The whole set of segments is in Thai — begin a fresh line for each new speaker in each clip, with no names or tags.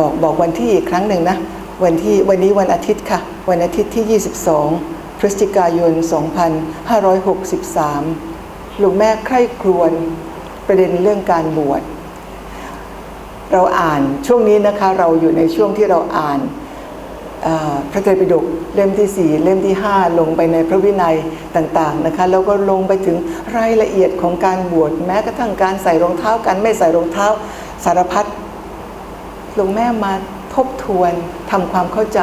บอกบอกวันที่อีกครั้งหนึ่งนะวันที่วันนี้วันอาทิตย์ค่ะ วันอาทิตย์ที่ 22 พฤศจิกายน 2563 หลวงแม่ใคร่ครวญประเด็นเรื่องการบวชเราอ่านช่วงนี้นะคะเราอยู่ในช่วงที่เราอ่านพระไตรปิฎกเล่มที่ 4 เล่มที่ 5 ลงไปในพระวินัยต่างๆนะคะแล้วก็ลงไปถึงรายละเอียดของการบวชแม้กระทั่งการใส่รองเท้ากันไม่ใส่รองเท้าสารพัด หลวงแม่มาทบทวนทำความเข้าใจ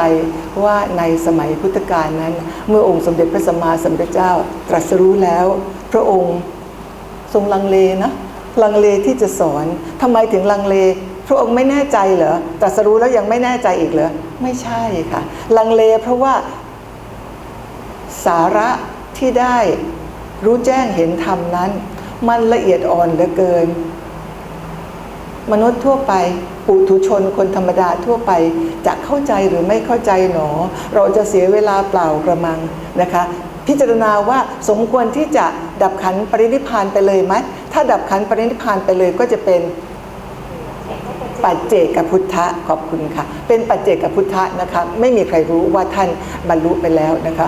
ว่าในสมัยพุทธกาลนั้น เมื่อองค์สมเด็จพระสัมมาสัมพุทธเจ้าตรัสรู้แล้ว พระองค์ทรงลังเลนะลังเลที่จะสอนทำไมถึงลังเล พระองค์ไม่แน่ใจเหรอตรัสรู้แล้วยังไม่แน่ใจอีกเหรอไม่ใช่ค่ะ ลังเลเพราะว่าสาระที่ได้รู้แจ้งเห็นธรรมนั้น มันละเอียดอ่อนเหลือเกิน มนุษย์ทั่วไป ปุถุชนคนธรรมดาทั่วไป จะเข้าใจหรือไม่เข้าใจหนอ เราจะเสียเวลาเปล่ากระมังนะคะ พิจารณาว่าสมควรที่จะดับขันปรินิพานไปเลยไหมถ้าดับขันปรินิพานไปเลยก็จะเป็นปัจเจกพุทธะขอบคุณค่ะ เป็นปัจเจกพุทธะนะคะไม่มีใครรู้ว่าท่านบรรลุไปแล้วนะคะ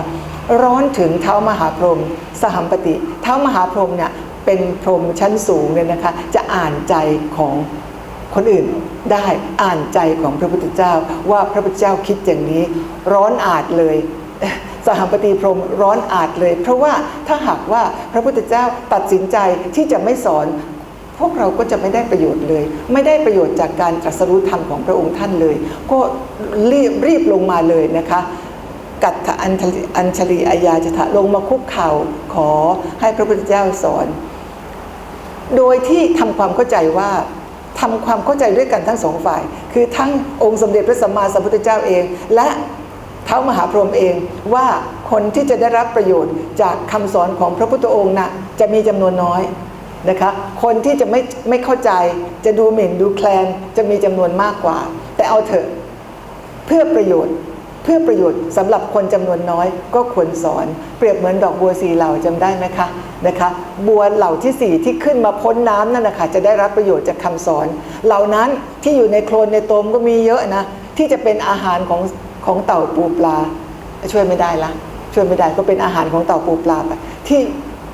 ร้อนถึงเท้ามหาพรหมสหัมปติ เท้ามหาพรหมเนี่ยเป็นพรหมชั้นสูงเนี่ยนะคะ จะอ่านใจของ คนอื่นได้อ่านใจของพระพุทธเจ้าว่าพระพุทธเจ้าคิดอย่างนี้ ร้อนอาจเลยสหัมปติพรมร้อนอาจเลย เพราะว่าถ้าหากว่าพระพุทธเจ้าตัดสินใจที่จะไม่สอน พวกเราก็จะไม่ได้ประโยชน์เลย ไม่ได้ประโยชน์จากการตรัสรู้ธรรมของพระองค์ท่านเลย ก็รีบรีบลงมาเลยนะคะกัตถอัญชลีอัญชลีอายาจทะลงมาคุกเข่าขอให้พระพุทธเจ้าสอน โดยที่ทำความเข้าใจว่า ทำความเข้าใจด้วยกันทั้งสองฝ่าย คือทั้งองค์สมเด็จพระสัมมาสัมพุทธเจ้าเอง และเท้ามหาพรหมเองว่าคนที่จะได้รับประโยชน์จากคำสอนของพระพุทธองค์นะจะมีจำนวนน้อยนะคะคนที่จะไม่ไม่เข้าใจจะดูหมิ่นดูแคลนจะมีจำนวนมากกว่า แต่เอาเถอะเพื่อประโยชน์ เพื่อประโยชน์สำหรับคนจำนวนน้อยก็ควรสอน เปรียบเหมือนดอกบัวสีเหล่าจำได้ไหมคะนะคะ บัวเหล่าที่สี่ที่ขึ้นมาพ้นน้ำนั่นนะคะจะได้รับประโยชน์จากคำสอน เหล่านั้นที่อยู่ในโคลนในตมก็มีเยอะนะ ที่จะเป็นอาหารของของเต่าปูปลา ช่วยไม่ได้ละช่วยไม่ได้ก็เป็นอาหารของเต่าปูปลาไปที่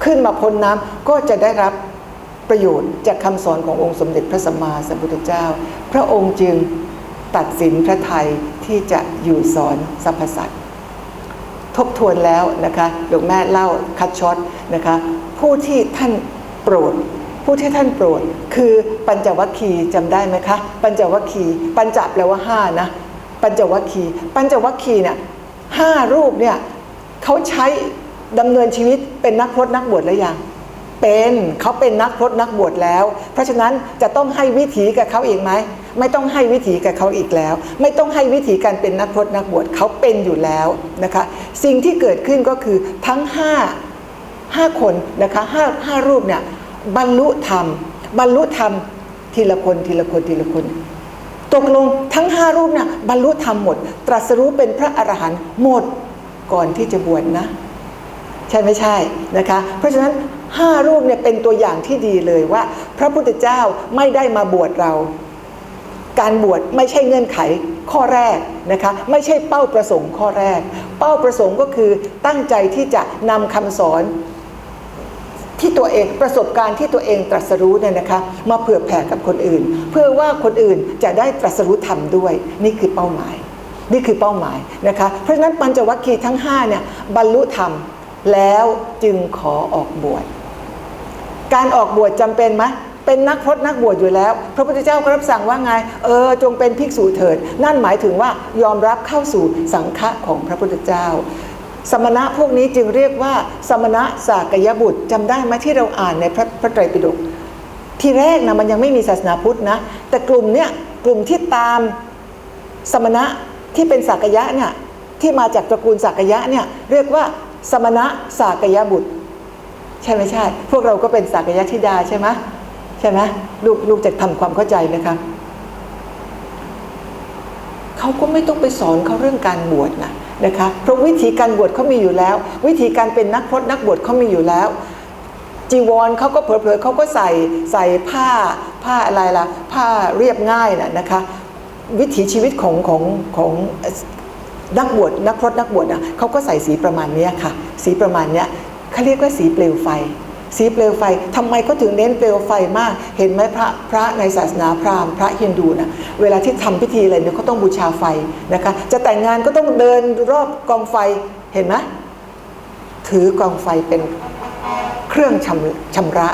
ขึ้นมาพ้นน้ำก็จะได้รับประโยชน์จากคำสอนขององค์สมเด็จพระสัมมาสัมพุทธเจ้า พระองค์จึงตัดสินพระไทย ที่จะอยู่สอนสรรพสัตว์ทบทวนแล้วนะคะหลวงแม่เล่าคัดช็อตนะคะผู้ที่ท่านโปรด ผู้ที่ท่านโปรด คือปัญจวัคคีย์จำได้ไหมคะปัญจวัคคีย์ปัญจแปลว่าห้านะปัญจวัคคีย์ปัญจวัคคีย์เนี่ยห้ารูปเนี่ยเขาใช้ดำเนินชีวิตเป็นนักพรตนักบวชแล้วยัง เป็นเขาเป็นนักพรตนักบวชแล้ว เพราะฉะนั้นจะต้องให้วิถีกับเขาอีกไหมไม่ต้องให้วิถีกับเขาอีกแล้ว ไม่ต้องให้วิถีการเป็นนักพรตนักบวชเขาเป็นอยู่แล้วนะคะ สิ่งที่เกิดขึ้นก็คือทั้งห้าห้าคนนะคะห้าห้ารูปเนี่ยบรรลุธรรม บรรลุธรรมทีละคนทีละคนทีละคน ตกลงทั้งห้ารูปเนี่ยบรรลุธรรมหมด ตรัสรู้เป็นพระอรหันต์หมดก่อนที่จะบวชนะ ใช่ไม่ใช่นะคะ เพราะฉะนั้น ห้ารูปเนี่ยเป็นตัวอย่างที่ดีเลยว่า พระพุทธเจ้าไม่ได้มาบวชเรา การบวชไม่ใช่เงื่อนไขข้อแรกนะคะไม่ใช่เป้าประสงค์ข้อแรก เป้าประสงค์ก็คือตั้งใจที่จะนำคำสอนที่ตัวเองประสบการณ์ที่ตัวเองตรัสรู้เนี่ยนะคะ มาเผื่อแผ่กับคนอื่น เพื่อว่าคนอื่นจะได้ตรัสรู้ธรรมด้วย นี่คือเป้าหมาย นี่คือเป้าหมายนะคะ เพราะฉะนั้นปัญจวัคคีย์ทั้ง5เนี่ยบรรลุธรรมแล้วจึงขอออกบวช การออกบวชจำเป็นไหมเป็นนักพรตนักบวชอยู่แล้ว พระพุทธเจ้าก็รับสั่งว่าไง เออ จงเป็นภิกษุเถิด นั่นหมายถึงว่ายอมรับเข้าสู่สังฆะของพระพุทธเจ้า สมณะพวกนี้จึงเรียกว่า สมณะสากยบุตรจำได้ไหมที่เราอ่านในพระพระไตรปิฎกที่แรกนะมันยังไม่มีศาสนาพุทธนะ แต่กลุ่มเนี้ยกลุ่มที่ตามสมณะที่เป็นสากยะเนี่ยที่มาจากตระกูลสากยะเนี่ยเรียกว่าสมณะสากยบุตร ใช่ไหมใช่ พวกเราก็เป็นสากยธิดาใช่ไหมใช่ไหมลูกลูกจะทำความเข้าใจนะคะเขาก็ไม่ต้องไปสอนเขาเรื่องการบวชนะนะคะเพราะวิธีการบวชเขามีอยู่แล้ว วิธีการเป็นนักพรตนักบวชเขามีอยู่แล้ว จีวรเขาก็เผลอๆเขาก็ใส่ใส่ผ้าผ้าอะไรล่ะ ผ้าเรียบง่ายน่ะนะคะ วิถีชีวิตของของของนักบวชนักพรตนักบวชนะเขาก็ใส่สีประมาณนี้ค่ะ สีประมาณเนี้ย เขาเรียกว่าสีเปลวไฟ สีเปลวไฟทำไมก็ถึงเน้นเปลวไฟมาก เห็นไหมพระพระในศาสนาพราหมณ์พระฮินดูนะเวลาที่ทำพิธีอะไรเนี่ยเขาต้องบูชาไฟนะคะ จะแต่งงานก็ต้องเดินรอบกองไฟเห็นไหมถือกองไฟเป็นเครื่องชำชำระ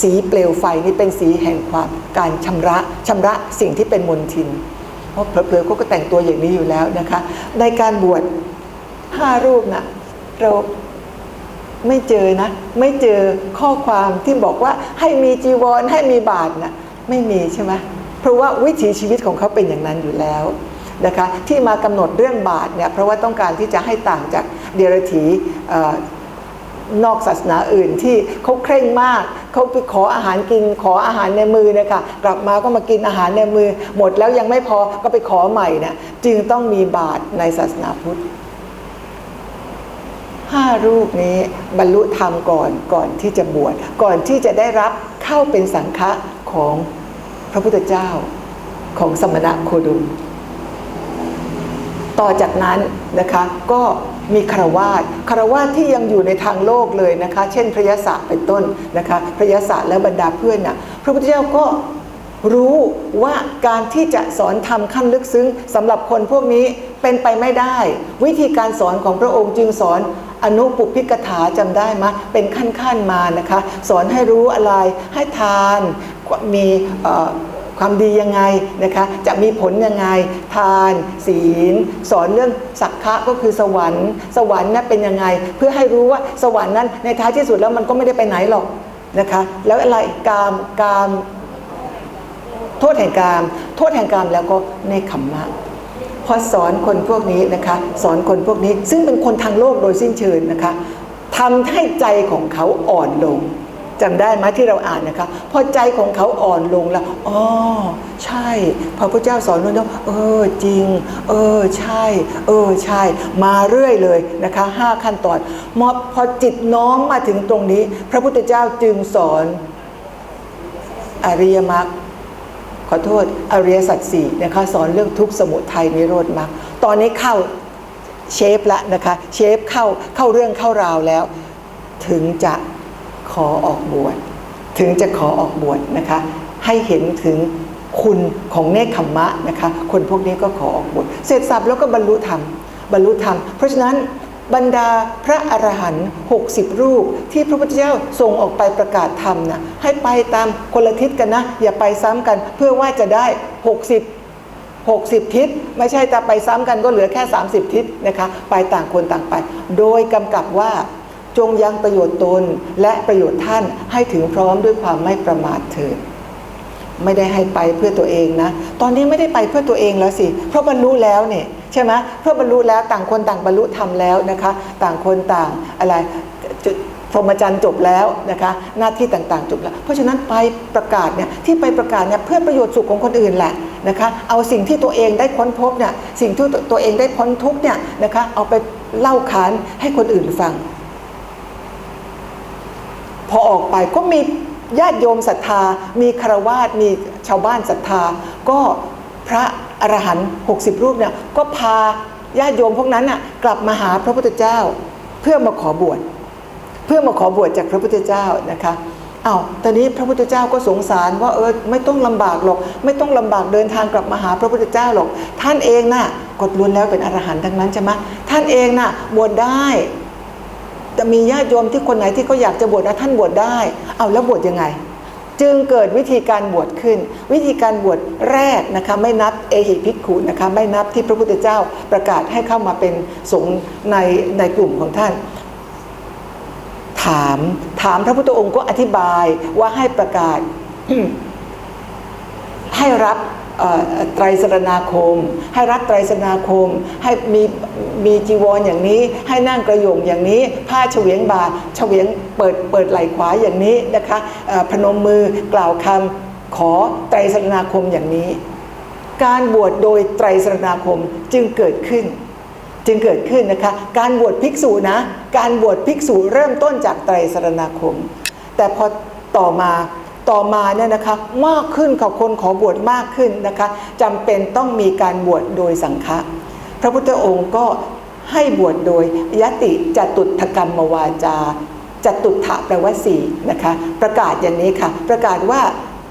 สีเปลวไฟนี่เป็นสีแห่งความการชำระชำระสิ่งที่เป็นมลทิน เพราะเผลอๆเขาก็แต่งตัวอย่างนี้อยู่แล้วนะคะ ในการบวชห้ารูปนะเรา ไม่เจอนะ ไม่เจอข้อความที่บอกว่าให้มีจีวรให้มีบาทนะไม่มีใช่ไหมเพราะว่าวิถีชีวิตของเขาเป็นอย่างนั้นอยู่แล้วนะคะที่มากำหนดเรื่องบาทเนี่ยเพราะว่าต้องการที่จะให้ต่างจากเดรัจฉีนอกศาสนาอื่นที่เขาเคร่งมากเขาไปขออาหารกินขออาหารในมือเนี่ยค่ะกลับมาก็มากินอาหารในมือ หมดแล้วยังไม่พอก็ไปขอใหม่นี่จึงต้องมีบาตรในศาสนาพุทธ ห้ารูปนี้บรรลุธรรมก่อนก่อนที่จะบวชก่อนที่จะได้รับเข้าเป็นสังฆะของพระพุทธเจ้าของสมณะโคดมต่อจากนั้นนะคะก็มีคารวาสคารวาสที่ยังอยู่ในทางโลกเลยนะคะ เช่นพระยศเป็นต้นนะคะพระยศและบรรดาเพื่อนน่ะพระพุทธเจ้าก็รู้ว่าการที่จะสอนธรรมขั้นลึกซึ้งสำหรับคนพวกนี้เป็นไปไม่ได้ วิธีการสอนของพระองค์จึงสอน อนุปุพิกถาจำได้มยเป็นขั้นๆมานะคะ สอนให้รู้อะไรให้ทานมีความดียังไงนะคะจะมีผลยังไง ทาน ศีล สอนเรื่องสักขะก็คือสวรรค์ สวรรค์นั้นเป็นยังไง เพื่อให้รู้ว่าสวรรค์นั้นในท้ายที่สุดแล้วมันก็ไม่ได้ไปไหนหรอกนะคะแล้วอะไรกามกามโทษแห่งกาม โทษแห่งกามแล้วก็ในขมมะ พอสอนคนพวกนี้นะคะ สอนคนพวกนี้ซึ่งเป็นคนทางโลกโดยสิ้นเชิงนะคะทำให้ใจของเขาอ่อนลงจำได้ไหมที่เราอ่านนะคะ พอใจของเขาอ่อนลงแล้วอ๋อใช่พอพระเจ้าสอนนู้นแล้วเออจริง เออใช่ เออใช่ มาเรื่อยเลยนะคะห้าขั้นตอนมอพอจิตน้อมมาถึงตรงนี้ พระพุทธเจ้าจึงสอนอริยมรรค ขอโทษอริยสัจสี่นะคะสอนเรื่องทุกข์สมุทัยนิโรธมรรคตอนนี้เข้าเชฟละนะคะเชฟเข้าเข้าเรื่องเข้าราวแล้ว ถึงจะขอออกบวชถึงจะขอออกบวชนะคะให้เห็นถึงคุณของเนคขมมะนะคะคนพวกนี้ก็ขอออกบวชเสร็จสับแล้วก็บรรลุธรรมบรรลุธรรม เพราะฉะนั้น บรรดาพระอรหันต์60 รูป ที่พระพุทธเจ้าส่งออกไปประกาศธรรมนะให้ไปตามคนละทิศกันนะ อย่าไปซ้ำกันเพื่อว่าจะได้ 60 60 ทิศ ไม่ใช่แต่ไปซ้ำกันก็เหลือแค่ 30 ทิศนะคะ ไปต่างคนต่างไป โดยกำกับว่าจงยังประโยชน์ตนและประโยชน์ท่านให้ถึงพร้อมด้วยความไม่ประมาทเถิด ไม่ได้ให้ไปเพื่อตัวเองนะ ตอนนี้ไม่ได้ไปเพื่อตัวเองแล้วสิ เพราะบรรลุแล้วเนี่ยใช่ไหมเพราะบรรลุแล้วต่างคนต่างบรรลุธรรมแล้วนะคะ ต่างคนต่างอะไรจุดพรหมจรรย์จบแล้วนะคะหน้าที่ต่างๆจบแล้ว เพราะฉะนั้นไปประกาศเนี่ยที่ไปประกาศเนี่ยเพื่อประโยชน์สุขของคนอื่นแหละนะคะเอาสิ่งที่ตัวเองได้ค้นพบเนี่ยสิ่งที่ตัวเองได้พ้นทุกเนี่ยนะคะเอาไปเล่าขานให้คนอื่นฟัง พอออกไปก็มี ญาติโยมศรัทธา มีคารวาสมีชาวบ้านศรัทธา ก็พระอรหันต์60 รูปเนี่ยก็พาญาติโยมพวกนั้นน่ะกลับมาหาพระพุทธเจ้า เพื่อมาขอบวชเพื่อมาขอบวชจากพระพุทธเจ้านะคะอา้าวตอนนี้พระพุทธเจ้าก็สงสารว่าเออไม่ต้องลำบากหรอก ไม่ต้องลำบากเดินทางกลับมาหาพระพุทธเจ้าหรอก ท่านเองน่ะกดล้วนแล้วเป็นอรหันต์ทั้งนั้นใช่ไหมท่านเองน่ะบวชได้ จะมีญาติโยมที่คนไหนที่เขาอยากจะบวชนะท่านบวชได้ เอาแล้วบวชยังไง จึงเกิดวิธีการบวชขึ้น วิธีการบวชแรกนะคะไม่นับเอหิภิกขุนะคะไม่นับที่พระพุทธเจ้าประกาศให้เข้ามาเป็นสงฆ์ในในกลุ่มของท่านถามถามพระพุทธองค์ก็อธิบายว่าให้ประกาศให้รับ ไตรสรณาคม ให้รับไตรสรณาคม ให้มีมีจีวรอย่างนี้ ให้นั่งกระโยงอย่างนี้ ผ้าเฉวียงบ่าเฉวียงเปิดเปิดไหล่ขวาอย่างนี้นะคะพนมมือกล่าวคำขอไตรสรณาคมอย่างนี้ การบวชโดยไตรสรณาคมจึงเกิดขึ้นจึงเกิดขึ้นนะคะ การบวชภิกษุนะ การบวชภิกษุเริ่มต้นจากไตรสรณาคม แต่พอต่อมา ต่อมาเนี่ยนะคะมากขึ้นกับคนขอบวชมากขึ้นนะคะจำเป็นต้องมีการบวชโดยสังฆะพระพุทธองค์ก็ให้บวชโดยยติจตุถกรรมวาจาจตุถะแปลว่าสี่นะคะประกาศอย่างนี้ค่ะ ประกาศว่า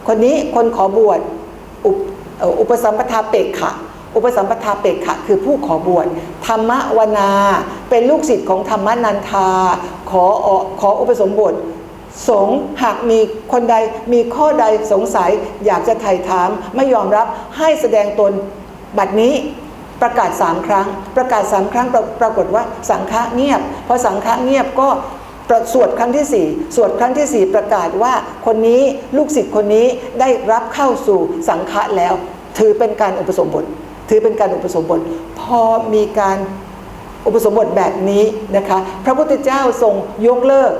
คนนี้คนขอบวชอุปเอ่ออุปสัมปทาเปกขะอุปสัมปทาเปกขะคือผู้ขอบวชธรรมวนา เป็นลูกศิษย์ของธรรมนันทา ขอขออุปสมบท สงหากมีคนใดมีข้อใดสงสัยอยากจะไถ่ถามไม่ยอมรับให้แสดงตนบัดนี้ประกาศสามครั้ง ประกาศสามครั้งปราปรากฏว่าสังฆะเงียบพอสังฆะเงียบก็ประสวดครั้งที่สี่สวดครั้งที่สี่ประกาศว่าคนนี้ลูกศิษย์คนนี้ได้รับเข้าสู่สังฆะแล้ว ถือเป็นการอุปสมบท ถือเป็นการอุปสมบท พอมีการอุปสมบทแบบนี้นะคะ พระพุทธเจ้าทรงยกเลิก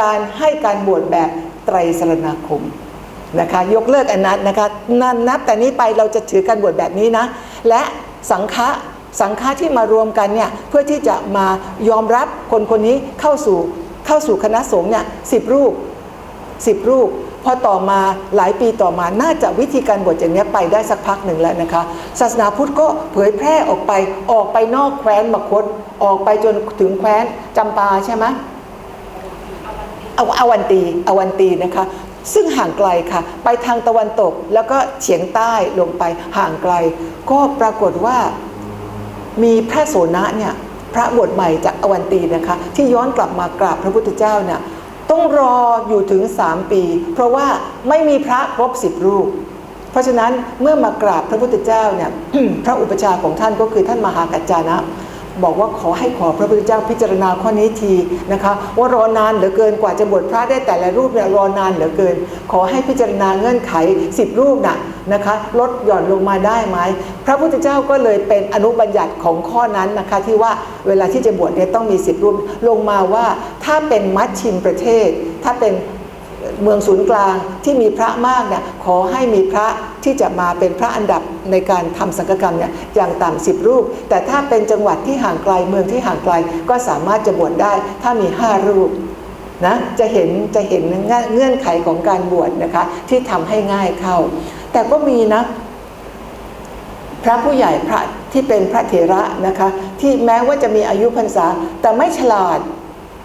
การให้การบวชแบบไตรสรณาคมนะคะยกเลิกอนนั้นะคะนันนับแต่นี้ไปเราจะถือการบวชแบบนี้นะ และสังฆะสังฆะที่มารวมกันเนี่ยเพื่อที่จะมายอมรับคนคนนี้เข้าสู่เข้าสู่คณะสงฆ์เนี่ยสิบรูปสิบรูปพอต่อมาหลายปีต่อมาน่าจะวิธีการบวชอย่างนี้ไปได้สักพักหนึ่งแล้วนะคะ ศาสนาพุทธก็เผยแพร่ออกไปออกไปนอกแคว้นมคตออกไปจนถึงแคว้นจำปาใช่ไหม เอาอาวันตีอาวันตีนะคะ ซึ่งห่างไกลค่ะ ไปทางตะวันตกแล้วก็เฉียงใต้ลงไปห่างไกล ก็ปรากฏว่ามีพระโสนะเนี่ยพระบวชใหม่จากอวันตีนะคะ ที่ย้อนกลับมากราบพระพุทธเจ้าเนี่ยต้องรออยู่ถึง3ปี เพราะว่าไม่มีพระครบสิบรูป เพราะฉะนั้นเมื่อมากราบพระพุทธเจ้าเนี่ยพระอุปชาของท่านก็คือท่านมหากัจจานะ บอกว่าขอให้ขอพระพุทธเจ้าพิจารณาข้อนี้ทีนะคะ ว่ารอนานเหลือเกินกว่าจะบวชพระได้แต่ละรูปเนี่ยรอนานเหลือเกิน ขอให้พิจารณาเงื่อนไข 10 รูปน่ะนะคะลดหย่อนลงมาได้ไหมพระพุทธเจ้าก็เลยเป็นอนุบัญญัติของข้อนั้นนะคะที่ว่าเวลาที่จะบวชเนี่ยต้องมี 10 รูปลงมาว่าถ้าเป็นมัชชิมประเทศ ถ้าเป็น เมืองศูนย์กลางที่มีพระมากเนี่ยขอให้มีพระที่จะมาเป็นพระอันดับในการทำสังฆกรรมเนี่ยอย่างต่ำสิบรูป แต่ถ้าเป็นจังหวัดที่ห่างไกลเมืองที่ห่างไกลก็สามารถจะบวชได้ถ้ามีห้ารูปนะจะเห็นจะเห็นเงื่อนไขของการบวชนะคะที่ทำให้ง่ายเข้า แต่ก็มีนะพระผู้ใหญ่พระที่เป็นพระเถระนะคะที่แม้ว่าจะมีอายุพรรษาแต่ไม่ฉลาด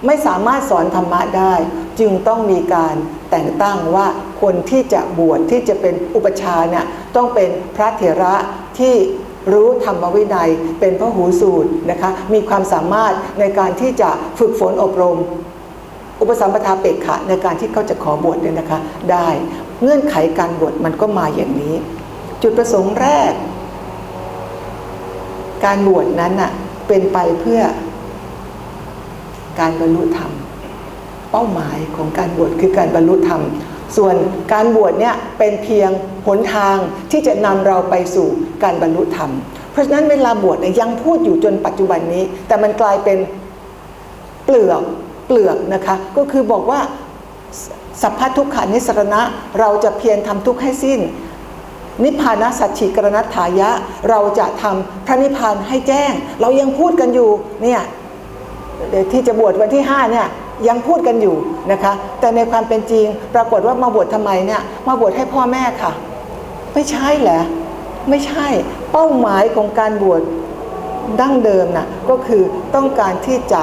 ไม่สามารถสอนธรรมะได้ จึงต้องมีการแต่งตั้งว่าคนที่จะบวชที่จะเป็นอุปชาเนี่ยต้องเป็นพระเถระที่รู้ธรรมวินัยเป็นพระหูสูตรนะคะมีความสามารถในการที่จะฝึกฝนอบรม อุปสัมปทาเปกขะในการที่เขาจะขอบวชเนี่ยนะคะ ได้เงื่อนไขการบวชมันก็มาอย่างนี้ จุดประสงค์แรก การบวชนั้นน่ะเป็นไปเพื่อ การบรรลุธรรม เป้าหมายของการบวชคือการบรรลุธรรม ส่วนการบวชเนี่ยเป็นเพียงหนทางที่จะนำเราไปสู่การบรรลุธรรม เพราะฉะนั้นเวลาบวชเนี่ยยังพูดอยู่จนปัจจุบันนี้ แต่มันกลายเป็นเปลือกเปลือกนะคะก็คือบอกว่าสัพพทุกขานิสรณะเราจะเพียรทำทุกข์ให้สิ้น นิพพานะสัจฉิกรณัตถายะ เราจะทำพระนิพพานให้แจ้ง เรายังพูดกันอยู่เนี่ย ที่จะบวชวันที่5เนี่ยยังพูดกันอยู่นะคะ แต่ในความเป็นจริงปรากฏว่ามาบวชทำไมเนี่ยมาบวชให้พ่อแม่ค่ะ ไม่ใช่แหละไม่ใช่เป้าหมายของการบวชดั้งเดิมน่ะก็คือต้องการที่จะ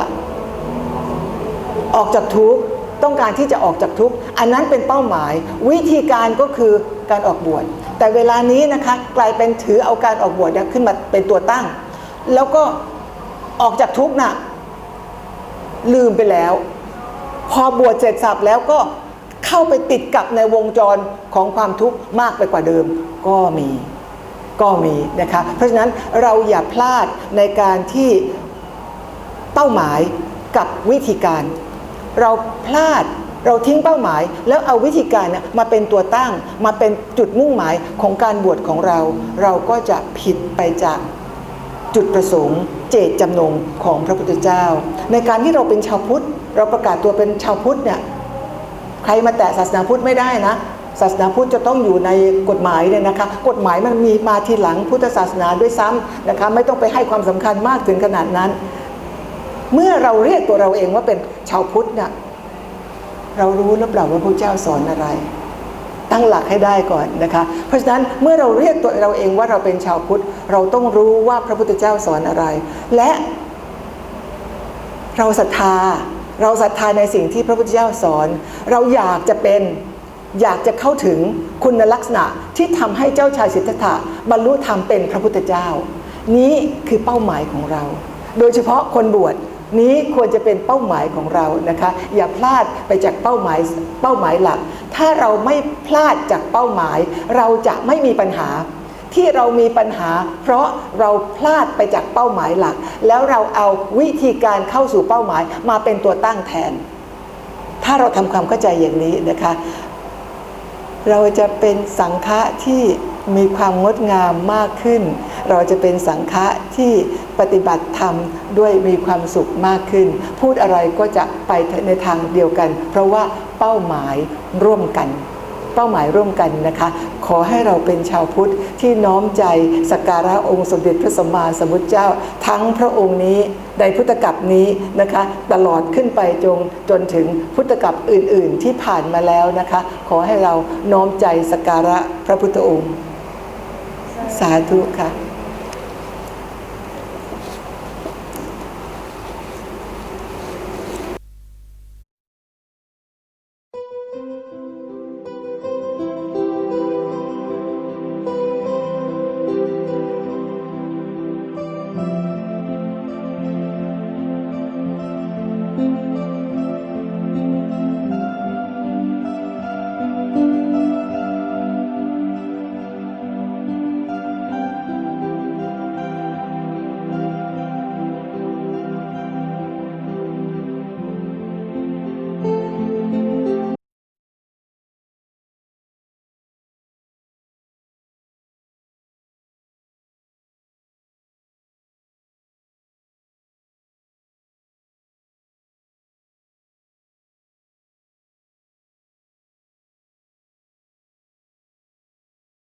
ออกจากทุกข์ต้องการที่จะออกจากทุกข์อันนั้นเป็นเป้าหมาย วิธีการก็คือการออกบวชแต่เวลานี้นะคะกลายเป็นถือเอาการออกบวชนี่ยขึ้นมาเป็นตัวตั้ง แล้วก็ออกจากทุกข์น่ะ ลืมไปแล้ว พอบวชเสร็จสับแล้วก็เข้าไปติดกับในวงจรของความทุกข์มากไปกว่าเดิม ก็มีก็มีนะคะเพราะฉะนั้นเราอย่าพลาดในการที่เป้าหมายกับวิธีการ เราพลาดเราทิ้งเป้าหมาย แล้วเอาวิธีการนี่ยมาเป็นตัวตั้ง มาเป็นจุดมุ่งหมายของการบวชของเรา เราก็จะผิดไปจากจุดประสงค์ เจตจำนงของพระพุทธเจ้า ในการที่เราเป็นชาวพุทธ เราประกาศตัวเป็นชาวพุทธเนี่ยใครมาแตะศาสนาพุทธไม่ได้นะศาสนาพุทธจะต้องอยู่ในกฎหมายเนี่ยนะคะ กฎหมายมันมีมาทีหลังพุทธศาสนาด้วยซ้ำนะคะไม่ต้องไปให้ความสำคัญมากถึงขนาดนั้น เมื่อเราเรียกตัวเราเองว่าเป็นชาวพุทธเนี่ยเรารู้หรือเปล่าว่าพระเจ้าสอนอะไร ตั้งหลักให้ได้ก่อนนะคะ เพราะฉะนั้นเมื่อเราเรียกตัวเราเองว่าเราเป็นชาวพุทธ เราต้องรู้ว่าพระพุทธเจ้าสอนอะไร และเราศรัทธา เราศรัทธาในสิ่งที่พระพุทธเจ้าสอน เราอยากจะเป็นอยากจะเข้าถึงคุณลักษณะที่ทำให้เจ้าชายสิทธัตถะบรรลุธรรมเป็นพระพุทธเจ้า นี้คือเป้าหมายของเรา โดยเฉพาะคนบวช นี้ควรจะเป็นเป้าหมายของเรานะคะ อย่าพลาดไปจากเป้าหมายเป้าหมายหลัก ถ้าเราไม่พลาดจากเป้าหมาย เราจะไม่มีปัญหา ที่เรามีปัญหา เพราะเราพลาดไปจากเป้าหมายหลัก แล้วเราเอาวิธีการเข้าสู่เป้าหมายมาเป็นตัวตั้งแทน ถ้าเราทำความเข้าใจอย่างนี้นะคะ เราจะเป็นสังฆะที่มีความงดงามมากขึ้น เราจะเป็นสังฆะที่ปฏิบัติธรรมด้วยมีความสุขมากขึ้น พูดอะไรก็จะไปในทางเดียวกัน เพราะว่าเป้าหมายร่วมกัน เป้าหมายร่วมกันนะคะ ขอให้เราเป็นชาวพุทธที่น้อมใจสักการะองค์สมเด็จพระสัมมาสัมพุทธเจ้า ทั้งพระองค์นี้ในพุทธกัปนี้นะคะ ตลอดขึ้นไปจงจนถึงพุทธกัปอื่น ๆ ที่ผ่านมาแล้วนะคะ ขอให้เราน้อมใจสักการะพระพุทธองค์ สาธุค่ะ